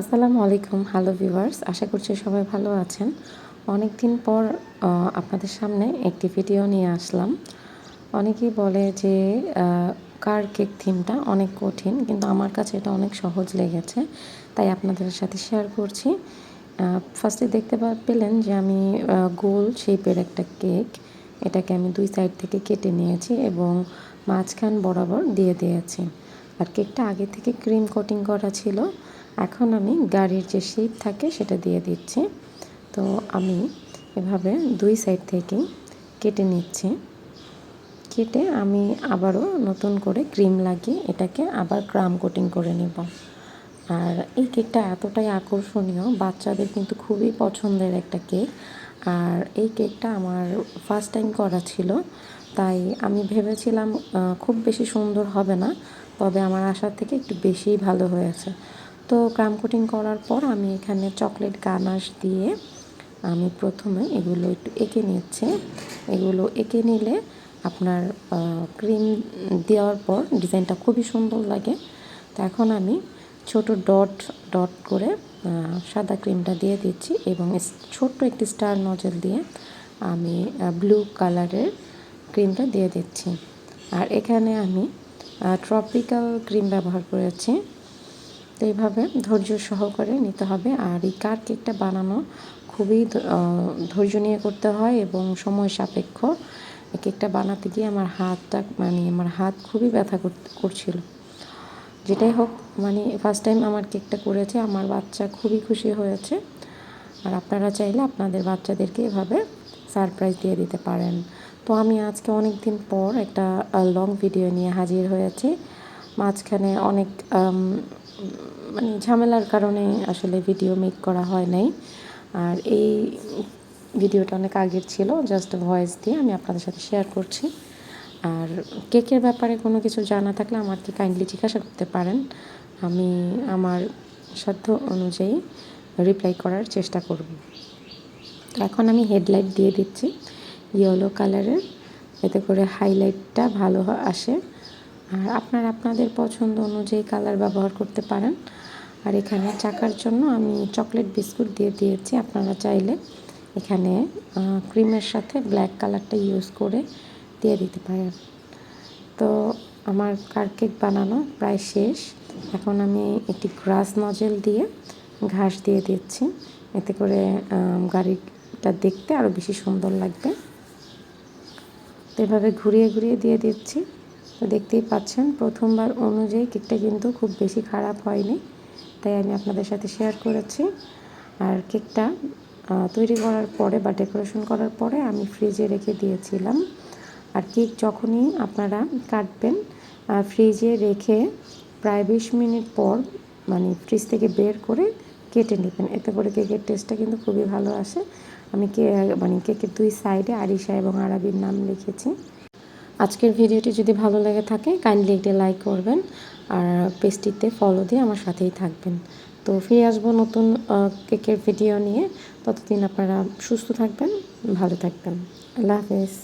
আসসালামু আলাইকুম, hello viewers. আশা করছি সবাই ভালো আছেন। অনেক দিন পর আপনাদের সামনে একটি ভিডিও নিয়ে আসলাম। অনেকেই বলে যে কার কেক থিমটা অনেক কঠিন, কিন্তু আমার কাছে এটা অনেক সহজ লেগেছে, তাই আপনাদের সাথে শেয়ার করছি। ফার্স্টে দেখতে পেলেন যে আমি গোল শেপের একটা কেক, এটাকে আমি দুই সাইড থেকে কেটে নিয়েছি এবং মাঝখান বরাবর দিয়ে দিয়েছি। আর কেকটা আগে থেকে ক্রিম কোটিং করা ছিল। এখন আমি গাড়ির যে শেপ থাকে সেটা দিয়ে দিচ্ছি। তো আমি এভাবে দুই সাইড থেকেই কেটে নিচ্ছি। কেটে আমি আবারও নতুন করে ক্রিম লাগিয়ে এটাকে আবার ক্রাম কোটিং করে নেব। আর এই কেকটা এতটাই আকর্ষণীয়, বাচ্চাদের কিন্তু খুবই পছন্দের একটা কেক। আর এই কেকটা আমার ফার্স্ট টাইম করা ছিল, তাই আমি ভেবেছিলাম খুব বেশি সুন্দর হবে না। তবে আমার আশার থেকে একটু বেশিই ভালো হয়েছে। তো ক্রাম কোটিং করার পর আমি এখানে চকলেট গানাশ দিয়ে আমি প্রথমে এগুলো একটু এঁকে নিচ্ছি। এগুলো এঁকে নিলে আপনার ক্রিম দেওয়ার পর ডিজাইনটা খুবই সুন্দর লাগে। তো এখন আমি ছোট ডট ডট করে সাদা ক্রিমটা দিয়ে দিচ্ছি এবং ছোট্ট একটি স্টার নজল দিয়ে আমি ব্লু কালারের ক্রিমটা দিয়ে দিচ্ছি। আর এখানে আমি ট্রপিক্যাল ক্রিম ব্যবহার করেছি তো এইভাবে ধৈর্য সহকারে নিতে হবে। আর এই কার কেকটা বানানো খুবই ধৈর্য নিয়ে করতে হয় এবং সময় সাপেক্ষ। কেকটা বানাতে গিয়ে আমার হাতটা মানে আমার হাত খুবই ব্যথা কর- করছিল। যেটাই হোক মানে ফার্স্ট টাইম আমার কেকটা করেছে, আমার বাচ্চা খুবই খুশি হয়েছে। আর আপনারা চাইলে আপনাদের বাচ্চাদেরকে এভাবে সারপ্রাইজ দিয়ে দিতে পারেন। তো আমি আজকে অনেক দিন পর একটা লং ভিডিও নিয়ে হাজির হয়েছি। মাঝখানে অনেক মানে ঝামেলার কারণে আসলে ভিডিও মেক করা হয় নাই। আর এই ভিডিওটা অনেক আগের ছিল জাস্ট ভয়েস দিয়ে আমি আপনাদের সাথে শেয়ার করছি। আর কেকের ব্যাপারে কোনো কিছু জানা থাকলে আমাকে কাইন্ডলি জিজ্ঞাসা করতে পারেন। আমি আমার সাধ্য অনুযায়ী রিপ্লাই করার চেষ্টা করব। তো এখন আমি হেডলাইট দিয়ে দিচ্ছি। ইয়েলো কালারের। এতে করে হাইলাইটটা ভালো আসে। আর আপনারা আপনাদের পছন্দ অনুযায়ী কালার ব্যবহার করতে পারেন। আর এখানে চাকার জন্য আমি চকলেট বিস্কুট দিয়ে দিয়েছি। আপনারা চাইলে এখানে ক্রিমের সাথে ব্ল্যাক কালারটা ইউজ করে দিয়ে দিতে পারেন। তো আমার কার কেক বানানো প্রায় শেষ। এখন আমি একটি গ্রাস নজেল দিয়ে ঘাস দিয়ে দিচ্ছি। এতে করে গাড়িটা দেখতে আরও বেশি সুন্দর লাগবে। এভাবে ঘুরিয়ে ঘুরিয়ে দিয়ে দিচ্ছি। তো দেখতেই পাচ্ছেন, প্রথমবার অনুযায়ী কেকটা কিন্তু খুব বেশি খারাপ হয়নি, তাই আমি আপনাদের সাথে শেয়ার করেছি। আর কেকটা তৈরি করার পরে বা ডেকোরেশন করার পরে আমি ফ্রিজে রেখে দিয়েছিলাম। আর কেক যখনই আপনারা কাটবেন ফ্রিজে রেখে প্রায় বিশ মিনিট পর মানে ফ্রিজ থেকে বের করে কেটে নেবেন। এতে করে কেকের টেস্টটা কিন্তু খুবই ভালো আসে। আমি কে মানে কেকের দুই সাইডে আরিশা এবং আরাবির নাম লিখেছি। আজকের ভিডিওটি যদি ভালো লেগে থাকে কাইন্ডলি একটি লাইক করবেন আর পেজটিতে ফলো দিয়ে আমার সাথেই থাকবেন। তো ফিরে আসব নতুন কেকের ভিডিও নিয়ে। ততদিন আপনারা সুস্থ থাকবেন, ভালো থাকবেন। আল্লাহ হাফেজ।